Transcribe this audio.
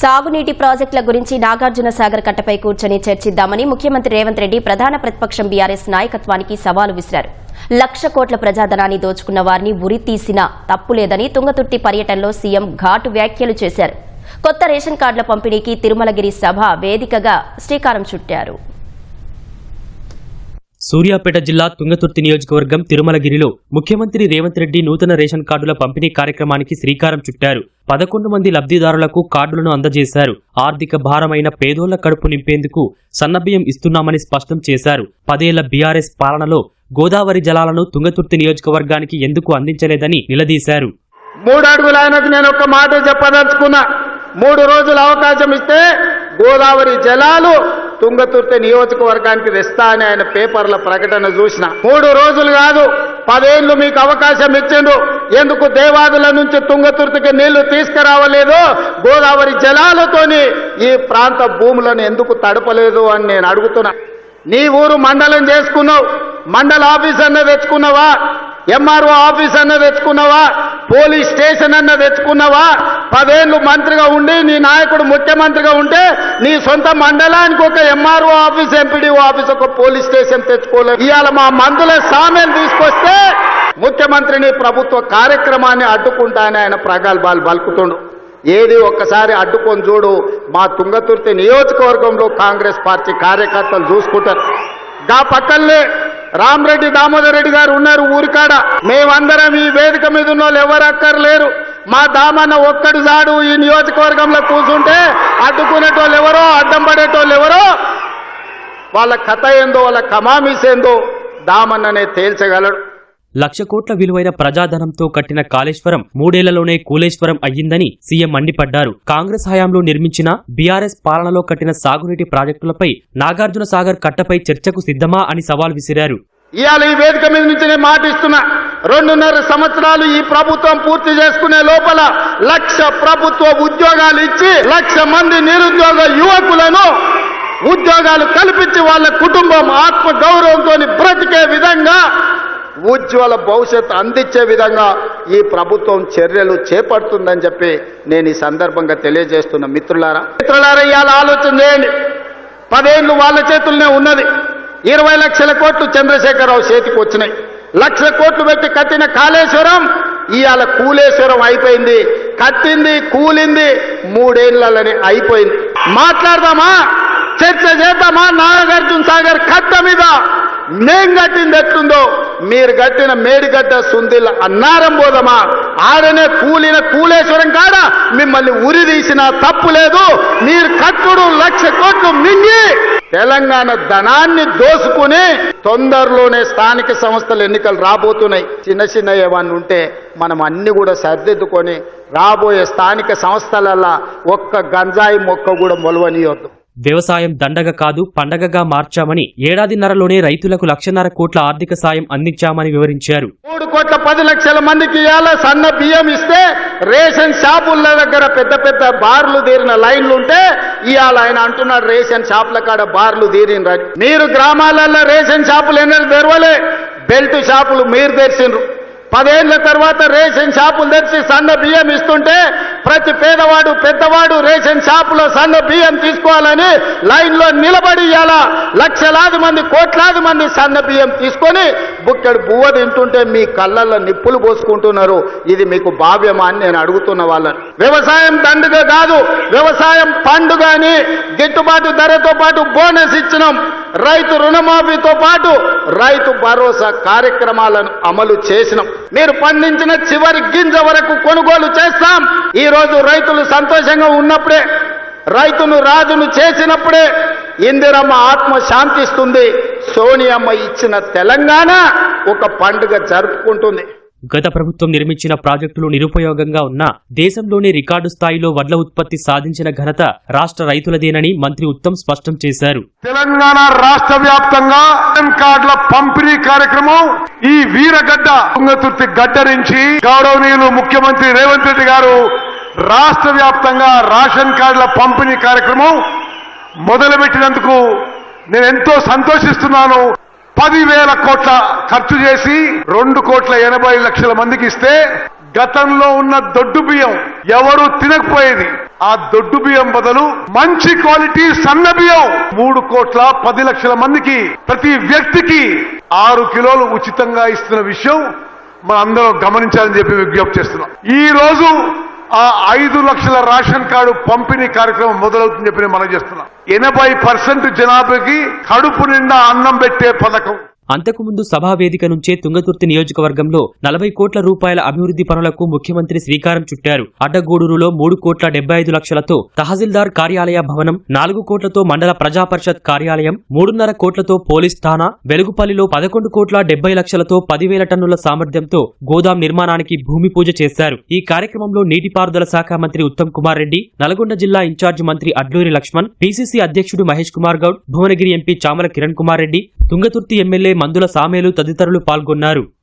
సాగునీటి ప్రాజెక్టుల గురించి నాగార్జున సాగర్ కట్టపై కూర్చొని చర్చిద్దామని ముఖ్యమంత్రి రేవంత్ రెడ్డి ప్రధాన ప్రతిపక్షం బీఆర్ఎస్ నాయకత్వానికి సవాలు విసిరారు. లక్ష కోట్ల ప్రజాధనాన్ని దోచుకున్న వారిని ఉరి తీసినా తప్పులేదని తుంగతుర్తి పర్యటనలో సీఎం ఘాటు వ్యాఖ్యలు చేశారు. కొత్త రేషన్ కార్డుల పంపిణీకి తిరుమలగిరి సభ వేదికగా శ్రీకారం చుట్టారు. సూర్యాపేట జిల్లా తుంగతుర్తి నియోజకవర్గం తిరుమలగిరిలో ముఖ్యమంత్రి రేవంత్ రెడ్డి నూతన రేషన్ కార్డుల పంపిణీ కార్యక్రమానికి శ్రీకారం చుట్టారు. పదకొండు మంది లబ్ధిదారులకు కార్డులను అందజేశారు. ఆర్థిక భారమైన పేదోళ్ళ కడుపు నింపేందుకు సన్నబియ్యం ఇస్తున్నామని స్పష్టం చేశారు. పదేళ్ళ బీఆర్ఎస్ పాలనలో గోదావరి జలాలను తుంగతుర్తి నియోజకవర్గానికి ఎందుకు అందించలేదని నిలదీశారు. మూడు అడుగులు ఆయనకు నేను ఒక మాట చెప్పదలుచుకున్నా. మూడు రోజులు అవకాశం ఇస్తే గోదావరి జలాలు తుంగతుర్తి నియోజకవర్గానికి తెస్తా అని ఆయన పేపర్ల ప్రకటన చూసిన. మూడు రోజులు కాదు పదేళ్ళు మీకు అవకాశం ఇచ్చిండు ఎందుకు దేవాదుల నుంచి తుంగతుర్తికి నీళ్ళు తీసుకురావలేదు? గోదావరి జలాలతోని ఈ ప్రాంత భూములను ఎందుకు తడపలేదు అని నేను అడుగుతున్నా. నీ ఊరు మండలం చేసుకున్నావు మండల ఆఫీస్ తెచ్చుకున్నావా? ఎంఆర్ఓ ఆఫీస్ అన్న తెచ్చుకున్నావా పోలీస్ స్టేషన్ అన్న తెచ్చుకున్నావా పదేళ్ళు మంత్రిగా ఉండి నీ నాయకుడు ముఖ్యమంత్రిగా ఉంటే నీ సొంత మండలానికి ఒక ఎంఆర్ఓ ఆఫీస్ ఎంపీడీఓ ఆఫీస్ ఒక పోలీస్ స్టేషన్ తెచ్చుకోలేదు ఇవాళ మా మందుల సామెలు తీసుకొస్తే ముఖ్యమంత్రిని ప్రభుత్వ కార్యక్రమాన్ని అడ్డుకుంటానని ఆయన ప్రగల్భాలు బలుకుతుండు ఏది ఒక్కసారి అడ్డుకొని చూడు మా తుంగతుర్తి నియోజకవర్గంలో కాంగ్రెస్ పార్టీ కార్యకర్తలు చూసుకుంటారు. గా పక్కనే రామరెడ్డి దామోదర్ రెడ్డి గారు ఉన్నారు ఊరికాడ. మేమందరం ఈ వేదిక మీద ఉన్న వాళ్ళు ఎవరక్కర్లేరు. మా దామన్న ఒక్కడు జాడు ఈ నియోజకవర్గంలో కూర్చుంటే అడ్డుకునేటోళ్ళు ఎవరో అడ్డం పడేటోళ్ళు ఎవరో వాళ్ళ కథ ఏందో వాళ్ళ కమామిస్ ఏందో దామన్ననే తేల్చగలడు. లక్ష కోట్ల విలువైన ప్రజాధనంతో కట్టిన కాళేశ్వరం మూడేళ్ళలోనే కూలేశ్వరం అయ్యిందని సీఎం మండిపడ్డారు. కాంగ్రెస్ హయాంలో నిర్మించిన బీఆర్ఎస్ పాలనలో కట్టిన సాగునీటి ప్రాజెక్టులపై నాగార్జున సాగర్ కట్టపై చర్చకు సిద్ధమా అని సవాల్ విసిరారు. ఇవాళ ఈ వేదిక మీద నుంచి నేను మాటిస్తున్నా రెండున్నర సంవత్సరాలు ఈ ప్రభుత్వం పూర్తి చేసుకునే లోపల లక్ష ప్రభుత్వ ఉద్యోగాలు ఇచ్చి లక్ష మంది నిరుద్యోగ యువకులను ఉద్యోగాలు కల్పించి వాళ్ళ కుటుంబం ఆత్మ గౌరవంతో బ్రతికే విధంగా ఉజ్వల భవిష్యత్తు అందించే విధంగా ఈ ప్రభుత్వం చర్యలు చేపడుతుందని చెప్పి నేను ఈ సందర్భంగా తెలియజేస్తున్న మిత్రులారా. మిత్రులారా ఇవాళ ఆలోచన చేయండి పదేళ్ళు వాళ్ళ చేతుల్లోనే ఉన్నది. ఇరవై లక్షల కోట్లు చంద్రశేఖరరావు చేతికి వచ్చినాయి. లక్షల కోట్లు పెట్టి కట్టిన కాళేశ్వరం ఇవాళ కూలేశ్వరం అయిపోయింది. కట్టింది కూలింది మూడేళ్ళనే అయిపోయింది. మాట్లాడదామా? చర్చ చేద్దామా? నాగార్జున సాగర్ కట్ట మీద మేం కట్టింది ఎట్లుందో? మీరు కట్టిన మేడిగడ్డ సుందిల్ అన్నారం పోదమా ఆడనే కూలిన కూలేశ్వరం కాడ? మిమ్మల్ని ఉరి తప్పు లేదు. మీరు కట్టుడు లక్ష కోట్లు మింగి తెలంగాణ ధనాన్ని దోసుకుని తొందరలోనే స్థానిక సంస్థల ఎన్నికలు రాబోతున్నాయి. చిన్న చిన్న ఏమన్నా ఉంటే మనం అన్ని కూడా సర్దిద్దుకొని రాబోయే స్థానిక సంస్థలల్లా ఒక్క గంజాయి మొక్క కూడా మొలవనియొద్దు. వ్యవసాయం దండగ కాదు పండగగా మార్చామని ఏడాదిన్నరలోనే రైతులకు లక్షన్నర కోట్ల ఆర్థిక సాయం అందించామని వివరించారు. మూడు కోట్ల పది లక్షల మందికి ఇవాళ సన్న బియ్యం ఇస్తే రేషన్ షాపుల దగ్గర పెద్ద పెద్ద బార్లు తీరిన లైన్లు ఉంటే ఇవాళ ఆయన అంటున్నాడు రేషన్ షాపుల కాడ బార్లు తీరిన మీరు గ్రామాలలో రేషన్ షాపులు ఎన్నడూ తెరవలే. బెల్ట్ షాపులు మీరు తెరిచిండ్రు పదేళ్ళ తర్వాత రేషన్ షాపులు తెరిచి సన్న బియ్యం ఇస్తుంటే ప్రతి పేదవాడు పెద్దవాడు రేషన్ షాపులో సన్న బియ్యం తీసుకోవాలని లైన్లో నిలబడి ఇవాళ లక్షలాది మంది కోట్లాది మంది సన్న బియ్యం తీసుకొని బుక్కెడు బువ్వ తింటుంటే మీ కళ్ళల్లో నిప్పులు పోసుకుంటున్నారు. ఇది మీకు భావ్యమా అని నేను అడుగుతున్న వాళ్ళని. వ్యవసాయం దండుగ కాదు వ్యవసాయం పండుగ అని గిట్టుబాటు ధరతో పాటు బోనస్ ఇచ్చినాం. రైతు రుణమాఫీతో పాటు రైతు భరోసా కార్యక్రమాలను అమలు చేసినాం. మీరు పండించిన చివరి గింజ వరకు కొనుగోలు చేస్తాం. ఈ రోజు రైతులు సంతోషంగా ఉన్నప్పుడే రైతును రాజును చేసినప్పుడే ఇందిరమ్మ ఆత్మ శాంతిస్తుంది సోనియమ్మ ఇచ్చిన తెలంగాణ ఒక పండుగ జరుపుకుంటుంది. గత ప్రభుత్వం నిర్మించిన ప్రాజెక్టులు నిరుపయోగంగా ఉన్నా దేశంలోనే రికార్డు స్థాయిలో వడ్ల ఉత్పత్తి సాధించిన ఘనత రాష్ట్ర రైతులదేనని మంత్రి ఉత్తమ్ స్పష్టం చేశారు. తెలంగాణ రాష్ట్ర వ్యాప్తంగా కార్డుల పంపిణీ కార్యక్రమం ఈ వీరగడ్డ తుంగతుర్తి గడ్డ నుంచి గౌరవనీయులు ముఖ్యమంత్రి రేవంత్ రెడ్డి గారు రాష్ట్ర వ్యాప్తంగా రేషన్ కార్డుల పంపిణీ కార్యక్రమం మొదలుపెట్టినందుకు నేను ఎంతో సంతోషిస్తున్నాను. పదివేల కోట్ల ఖర్చు చేసి రెండు కోట్ల ఎనభై లక్షల మందికి ఇస్తే గతంలో ఉన్న దొడ్డు బియ్యం ఎవరు తినకపోయేది. ఆ దొడ్డు బియ్యం బదులు మంచి క్వాలిటీ సన్న బియ్యం మూడు కోట్ల పది లక్షల మందికి ప్రతి వ్యక్తికి ఆరు కిలోలు ఉచితంగా ఇస్తున్న విషయం మనం అందరం గమనించాలని చెప్పి విజ్ఞప్తి చేస్తున్నాం. ఈ రోజు ఆ ఐదు లక్షల రేషన్ కార్డు పంపిణీ కార్యక్రమం మొదలవుతుందని చెప్పి మనం చేస్తున్నాం. ఎనభై పర్సెంట్ జనాభాకి కడుపు నిండా అన్నం పెట్టే పథకం. అంతకుముందు సభా వేదిక నుంచే తుంగతుర్తి నియోజకవర్గంలో నలభై కోట్ల రూపాయల అభివృద్ధి పనులకు ముఖ్యమంత్రి శ్రీకారం చుట్టారు. అడ్డగూడూరులో మూడు కోట్ల డెబ్బై ఐదు లక్షలతో తహసీల్దార్ కార్యాలయ భవనం నాలుగు కోట్లతో మండల ప్రజా పరిషత్ కార్యాలయం మూడున్నర కోట్లతో పోలీస్ ఠాణా వెలుగుపల్లిలో పదకొండు కోట్ల డెబ్బై లక్షలతో పదివేల టన్నుల సామర్థ్యంతో గోదాం నిర్మాణానికి భూమి పూజ చేశారు. ఈ కార్యక్రమంలో నీటిపారుదల శాఖ మంత్రి ఉత్తమ్ కుమార్ రెడ్డి నల్గొండ జిల్లా ఇన్ఛార్జి మంత్రి అడ్లూరి లక్ష్మణ్ పీసీసీ అధ్యక్షుడు మహేష్ కుమార్ గౌడ్ భువనగిరి ఎంపీ చామల కిరణ్ కుమార్ రెడ్డి తుంగతుర్తి ఎమ్మెల్యే మందుల సామేలు తదితరులు పాల్గొన్నారు.